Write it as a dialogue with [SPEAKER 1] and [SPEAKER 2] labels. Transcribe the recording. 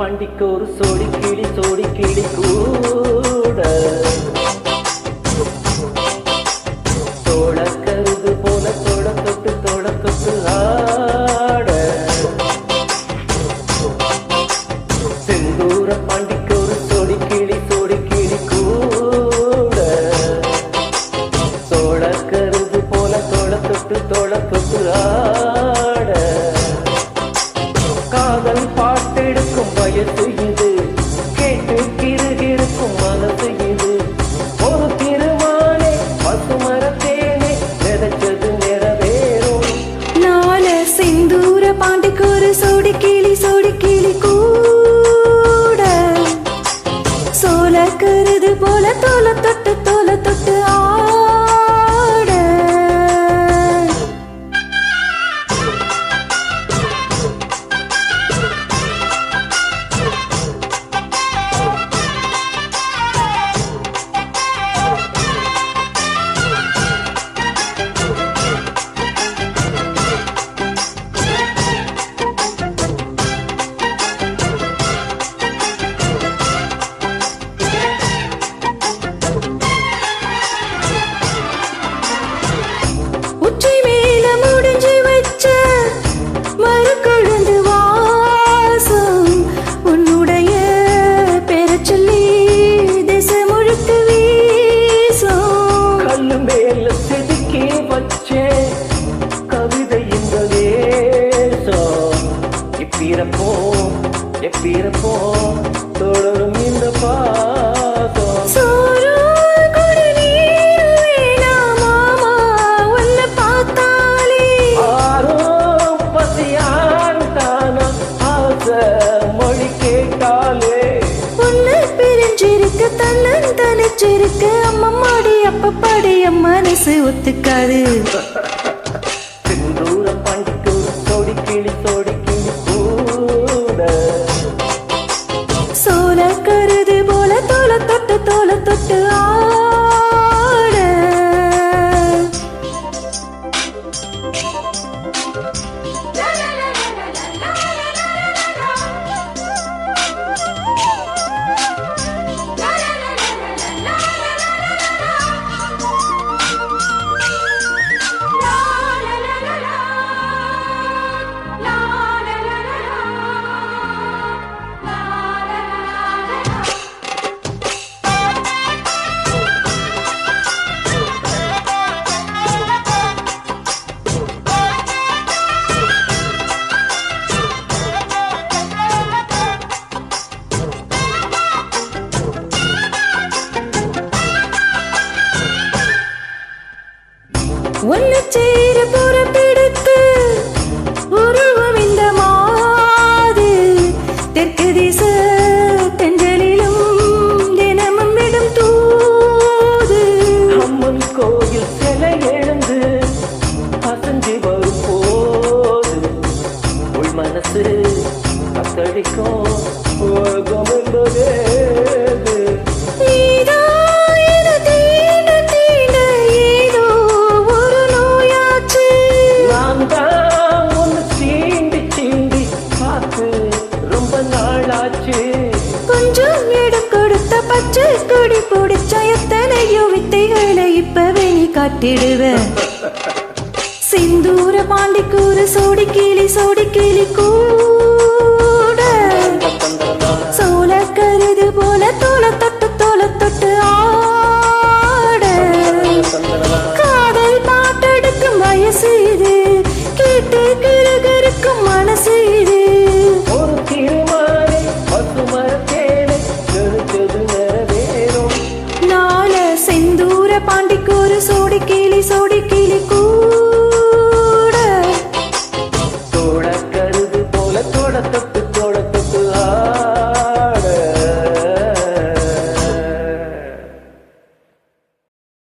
[SPEAKER 1] பண்டிக்கு ஒரு சோடி கிளி சோடி கிளி கூட. தொட்டு ஆட. செந்தூர பாண்டிக்கு ஒரு சோடி கிளி சோடி கிளி கூட. தோழ கருது போல தோட தொட்டு தோட தொட்டு ஆட. காதல் பாட்டெடுக்கும் வயசு
[SPEAKER 2] போல கருது போல தோல தொட்டு தோல தொட்டு ஆ
[SPEAKER 1] கல்லு மேல செதுக்கி வச்சேன் கவிதை இந்த வேஷம் எப்பிறப்போ எப்பிறப்போ தொடரும் இந்த பாசம் மொழி கேட்டாலே.
[SPEAKER 2] உன்னை பிரிஞ்சிருக்க தன்னன் தனிச்சிருக்க அம்மம்மாடி அப்பப்பாடி என் மனசு ஒத்துக்காது கொஞ்சம் இடம் கொடுத்த பச்சை கொடி பிடிச்ச எத்தனையோ வித்தைகளை இப்பவே நீ காட்டிடுவ. சிந்தூர பாண்டிக்கூறு சோடி கிளி சோடி கிளி கூ